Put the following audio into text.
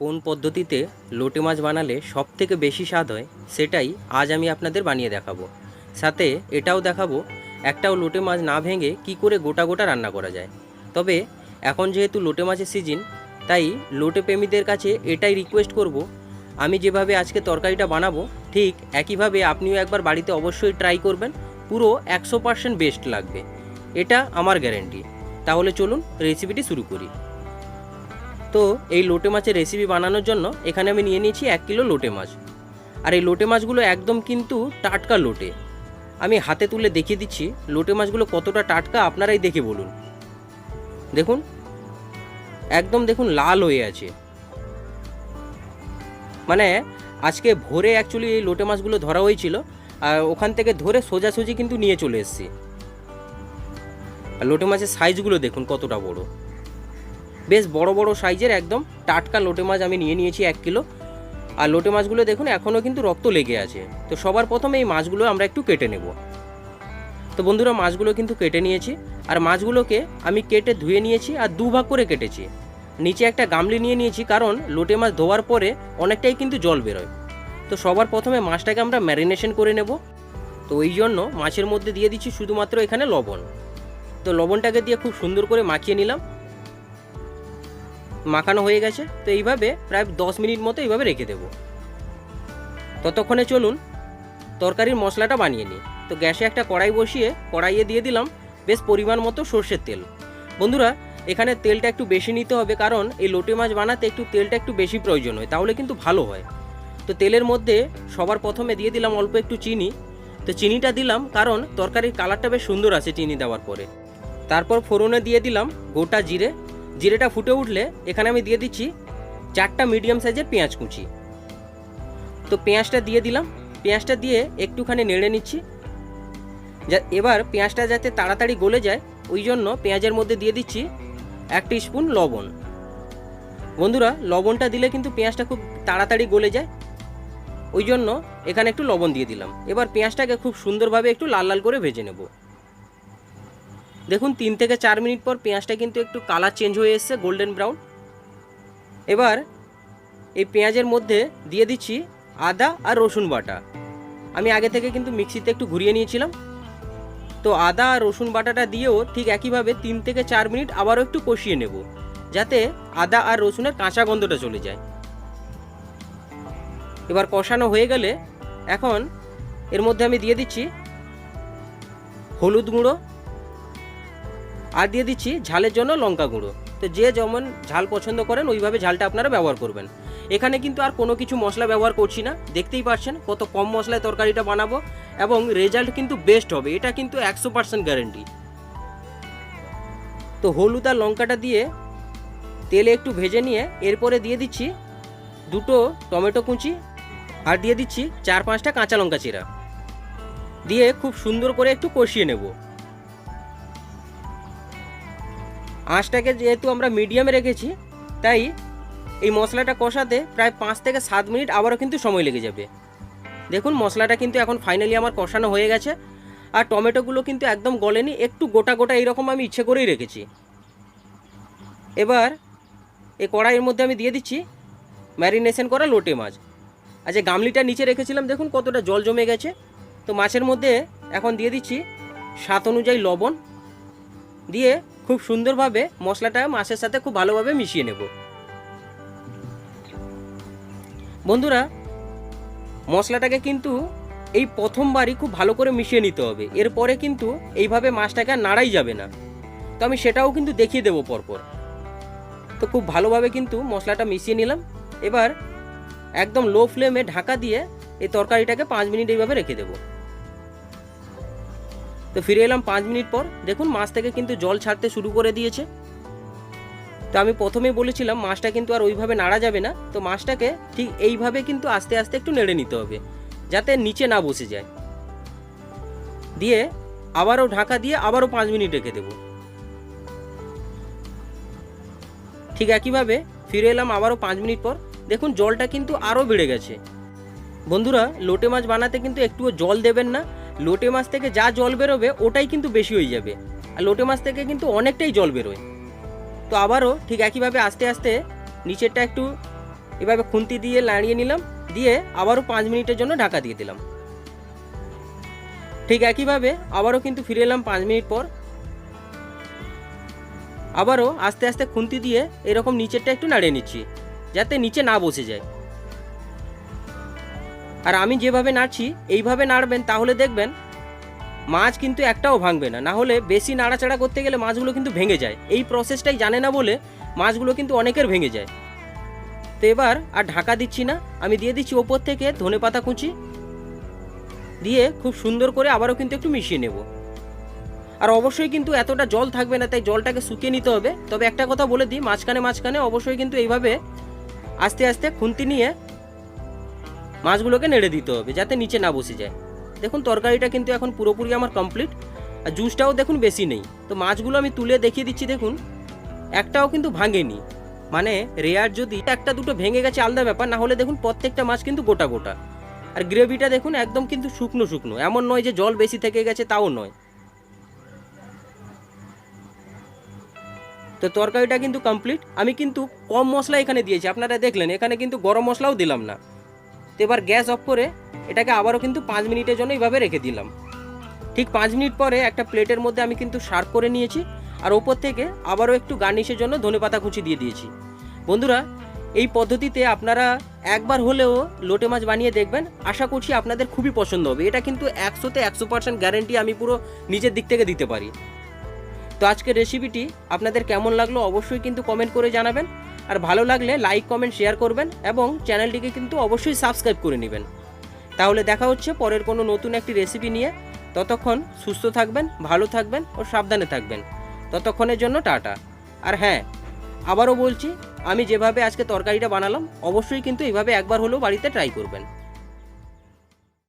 কোন পদ্ধতিতে লোটে মাছ বানালে সব থেকে বেশি স্বাদ হয় সেটাই আজ আমি আপনাদের বানিয়ে দেখাবো। সাথে এটাও দেখাবো একটাও লোটে মাছ না ভেঙে কি করে গোটা গোটা রান্না করা যায়। তবে এখন যেহেতু লোটে মাছের সিজন তাই লোটে প্রেমীদের কাছে এটাই রিকোয়েস্ট করব, আমি যেভাবে আজকে তরকারিটা বানাবো, ঠিক একইভাবে আপনিও একবার বাড়িতে অবশ্যই ট্রাই করবেন, পুরো একশো পার্সেন্ট বেস্ট লাগবে। এটা আমার গ্যারেন্টি তাহলে চলুন রেসিপিটি শুরু করি। তো এই লোটে মাছের রেসিপি বানানোর জন্য এখানে আমি নিয়ে নিয়েছি এক কিলো লোটে মাছ। আর এই লোটে মাছগুলো একদম কিন্তু টাটকা লোটে। আমি হাতে তুলে দেখিয়ে দিচ্ছি লোটে মাছগুলো কতটা টাটকা, আপনারাই দেখে বলুন। দেখুন। একদম দেখুন লাল হয়ে আছে। মানে আজকে ভোরে অ্যাকচুয়ালি এই লোটে মাছগুলো ধরা হয়েছিল, আর ওখান থেকে ধরে সোজাসুজি কিন্তু নিয়ে চলে এসেছি। আর লোটে মাছের সাইজগুলো দেখুন কতটা বড়। বেশ বড় বড় সাইজের একদম টাটকা লোটে মাছ আমি নিয়ে নিয়েছি এক কিলো। আর লোটে মাছগুলো দেখুন এখনও কিন্তু রক্ত লেগে আছে। তো সবার প্রথমে এই মাছগুলো আমরা একটু কেটে নেব। তো বন্ধুরা, মাছগুলো কিন্তু কেটে নিয়েছি। আর মাছগুলোকে আমি কেটে ধুয়ে নিয়েছি আর দু ভাগ করে কেটেছি। নিচে একটা গামলি নিয়ে নিয়েছি, কারণ লোটে মাছ ধোয়ার পরে অনেকটাই কিন্তু জল বেরোয়। তো সবার প্রথমে মাছটাকে আমরা ম্যারিনেশন করে নেব। তো ওই জন্য মাছের মধ্যে দিয়ে দিচ্ছি শুধুমাত্র এখানে লবণ। তো লবণটাকে দিয়ে খুব সুন্দর করে মাখিয়ে নিলাম। মাখানো হয়ে গেছে, তো এইভাবে প্রায় দশ মিনিট মতো এইভাবে রেখে দেবো। ততক্ষণে চলুন, তরকারির মশলাটা বানিয়ে নিই। তো গ্যাসে একটা কড়াই বসিয়ে কড়াইয়ে দিয়ে দিলাম বেশ পরিমাণ মতো সর্ষের তেল। বন্ধুরা, এখানে তেলটা একটু বেশি নিতে হবে কারণ এই লোটে মাছ বানাতে একটু তেলটা একটু বেশি প্রয়োজন হয়, তাহলে কিন্তু ভালো হয়। তো তেলের মধ্যে সবার প্রথমে দিয়ে দিলাম অল্প একটু চিনি। তো চিনিটা দিলাম কারণ তরকারির কালারটা বেশ সুন্দর আছে চিনি দেওয়ার পরে। তারপর ফোড়নে দিয়ে দিলাম গোটা জিরে জিরেটা ফুটে উঠলে এখানে আমি দিয়ে দিচ্ছি চারটা মিডিয়াম সাইজের পেঁয়াজ কুচি। তো পেঁয়াজটা দিয়ে দিলাম। পেঁয়াজটা দিয়ে একটুখানি নেড়ে নিচ্ছি। যা, এবার পেঁয়াজটা যাতে তাড়াতাড়ি গলে যায়, ওই জন্য পেঁয়াজের মধ্যে দিয়ে দিচ্ছি এক স্পুন লবণ। বন্ধুরা, লবণটা দিলে কিন্তু পেঁয়াজটা খুব তাড়াতাড়ি গলে যায়। ওই জন্য এখানে একটু লবণ দিয়ে দিলাম। এবার পেঁয়াজটাকে খুব সুন্দরভাবে একটু লাল লাল করে ভেজে নেব। দেখুন, তিন থেকে চার মিনিট পর পেঁয়াজটা কিন্তু একটু কালার চেঞ্জ হয়ে এসছে গোল্ডেন ব্রাউন এবার এই পেঁয়াজের মধ্যে দিয়ে দিচ্ছি আদা আর রসুন বাটা। আমি আগে থেকে কিন্তু মিক্সিতে একটু ঘুরিয়ে নিয়েছিলাম। তো আদা আর রসুন বাটাটা দিয়েও ঠিক একইভাবে তিন থেকে চার মিনিট আবারও একটু কষিয়ে নেব, যাতে আদা আর রসুনের কাঁচা গন্ধটা চলে যায়। এবার কষানো হয়ে গেলে এখন এর মধ্যে আমি দিয়ে দিচ্ছি হলুদ গুঁড়ো আর দিয়ে দিচ্ছি ঝালের জন্য লঙ্কা গুঁড়ো। তো যে যেমন ঝাল পছন্দ করেন, ওইভাবে ঝালটা আপনারা ব্যবহার করবেন। এখানে কিন্তু আর কোনো কিছু মশলা ব্যবহার করছি না। দেখতেই পাচ্ছেন কত কম মশলায় তরকারিটা বানাবো এবং রেজাল্ট কিন্তু বেস্ট হবে। এটা কিন্তু একশো পার্সেন্ট গ্যারেন্টি তো হলুদ আর লঙ্কাটা দিয়ে তেলে একটু ভেজে নিয়ে এরপরে দিয়ে দিচ্ছি দুটো টমেটো কুচি আর দিয়ে দিচ্ছি চার পাঁচটা কাঁচা লঙ্কা চিরা। দিয়ে খুব সুন্দর করে একটু কষিয়ে নেব। আঁচটাকে যেহেতু আমরা মিডিয়ামে রেখেছি, তাই এই মশলাটা কষাতে প্রায় পাঁচ থেকে সাত মিনিট আবারও কিন্তু সময় লেগে যাবে। দেখুন, মশলাটা কিন্তু এখন ফাইনালি আমার কষানো হয়ে গেছে আর টমেটোগুলো কিন্তু একদম গলেনি, একটু গোটা গোটা এইরকম আমি ইচ্ছে করেই রেখেছি। এবার এই কড়াইয়ের মধ্যে আমি দিয়ে দিচ্ছি ম্যারিনেশন করা লোটে মাছ। আর যে গামলিটা নিচে রেখেছিলাম, দেখুন কতটা জল জমে গেছে। তো মাছের মধ্যে এখন দিয়ে দিচ্ছি স্বাদ অনুযায়ী লবণ দিয়ে খুব সুন্দরভাবে মশলাটা মাছের সাথে খুব ভালোভাবে মিশিয়ে নেব। বন্ধুরা, মশলাটাকে কিন্তু এই প্রথমবারই খুব ভালো করে মিশিয়ে নিতে হবে। এরপরে কিন্তু এইভাবে মাছটাকে আর নাড়াই যাবে না। তো আমি সেটাও কিন্তু দেখিয়ে দেবো পরপর। তো খুব ভালোভাবে কিন্তু মশলাটা মিশিয়ে নিলাম। এবার একদম লো ফ্লেমে ঢাকা দিয়ে এই তরকারিটাকে পাঁচ মিনিট এইভাবে রেখে দেবো। তো ফিরে এলাম পাঁচ মিনিট পর। দেখুন, মাছ থেকে কিন্তু জল ছাড়তে শুরু করে দিয়েছে। তো আমি প্রথমেই বলেছিলাম, মাছটা কিন্তু আর ওইভাবে নাড়া যাবে না। তো মাছটাকে ঠিক এইভাবে কিন্তু আস্তে আস্তে একটু নেড়ে নিতে হবে, যাতে নিচে না বসে যায়। দিয়ে আবারও ঢাকা দিয়ে আবারও পাঁচ মিনিট রেখে দেব। ঠিক একইভাবে ফিরে এলাম আবারও পাঁচ মিনিট পর। দেখুন, জলটা কিন্তু আরও বেড়ে গেছে। বন্ধুরা, লোটে মাছ বানাতে কিন্তু একটুও জল দেবেন না। লোটে মাছ থেকে যা জল বেরোবে, ওটাই কিন্তু বেশি হয়ে যাবে। আর লোটে মাছ থেকে কিন্তু অনেকটাই জল বেরোয়। তো আবারও ঠিক একইভাবে আস্তে আস্তে নিচেরটা একটু এভাবে খুন্তি দিয়ে নাড়িয়ে নিলাম, দিয়ে আবারও পাঁচ মিনিটের জন্য ঢাকা দিয়ে দিলাম। ঠিক একইভাবে আবারও কিন্তু ফিরে এলাম পাঁচ মিনিট পর। আবারও আস্তে আস্তে খুন্তি দিয়ে এরকম নিচেরটা একটু নাড়িয়ে নিচ্ছি, যাতে নিচে না বসে যায়। আর আমি যেভাবে নাড়ছি, এইভাবে নাড়বেন তাহলে দেখবেন মাছ কিন্তু একটাও ভাঙবে না। না হলে বেশি নাড়াচাড়া করতে গেলে মাছগুলো কিন্তু ভেঙে যায়। এই প্রসেসটাই জানে না বলে মাছগুলো কিন্তু অনেকের ভেঙে যায়। তো এবার আর ঢাকা দিচ্ছি না, আমি দিয়ে দিচ্ছি ওপর থেকে ধনে পাতা কুচি দিয়ে খুব সুন্দর করে আবারও কিন্তু একটু মিশিয়ে নেব। আর অবশ্যই কিন্তু এতটা জল থাকবে না, তাই জলটাকে শুকিয়ে নিতে হবে। তবে একটা কথা বলে দিই, মাঝখানে মাঝখানে অবশ্যই কিন্তু এইভাবে আস্তে আস্তে খুন্তি নিয়ে মাছগুলোকে নেড়ে দিতে হবে যাতে নিচে না বসে যায়। দেখুন, তরকারিটা কিন্তু এখন পুরোপুরি আমার কমপ্লিট আর জুসটাও দেখুন বেশি নেই। তো মাছগুলো আমি তুলে দেখিয়ে দিচ্ছি, দেখুন। একটাও কিন্তু ভাঙেনি। মানে রেয়ার যদি একটা দুটো ভেঙে গেছে, আলাদা ব্যাপার। না হলে দেখুন, প্রত্যেকটা মাছ কিন্তু গোটা গোটা। আর গ্রেভিটা দেখুন, একদম কিন্তু শুকনো শুকনো। এমন নয় যে জল বেশি থেকে গেছে, তাও নয়। তো তরকারিটা কিন্তু কমপ্লিট আমি কিন্তু কম মশলা এখানে দিয়েছি। আপনারা দেখলেন, এখানে কিন্তু গরম মশলাও দিলাম না। তো এবার গ্যাস অফ করে এটাকে আবারও কিন্তু পাঁচ মিনিটের জন্য এইভাবে রেখে দিলাম। ঠিক পাঁচ মিনিট পরে একটা প্লেটের মধ্যে আমি কিন্তু সার্ভ করে নিয়েছি আর ওপর থেকে আবারও একটু গার্নিশের জন্য ধনেপাতা কুচি দিয়ে দিয়েছি। বন্ধুরা, এই পদ্ধতিতে আপনারা একবার হলেও লোটে মাছ বানিয়ে দেখবেন। আশা করছি আপনাদের খুবই পছন্দ হবে। এটা কিন্তু একশোতে একশো পার্সেন্ট গ্যারেন্টি আমি পুরো নিজের দিক থেকে দিতে পারি। তো আজকের রেসিপিটি আপনাদের কেমন লাগল অবশ্যই কিন্তু কমেন্ট করে জানাবেন। আর ভালো লাগলে লাইক কমেন্ট শেয়ার করবেন এবং চ্যানেলটিকে কিন্তু অবশ্যই সাবস্ক্রাইব করে নেবেন। তাহলে দেখা হচ্ছে পরের কোনো নতুন একটি রেসিপি নিয়ে। ততক্ষণ সুস্থ থাকবেন, ভালো থাকবেন ও সাবধানে থাকবেন। ততক্ষণের জন্য টাটা। আর হ্যাঁ আবারও বলছি, আমি যেভাবে আজকে তরকারিটা বানালাম, অবশ্যই কিন্তু এইভাবে একবার হলেও বাড়িতে ট্রাই করবেন।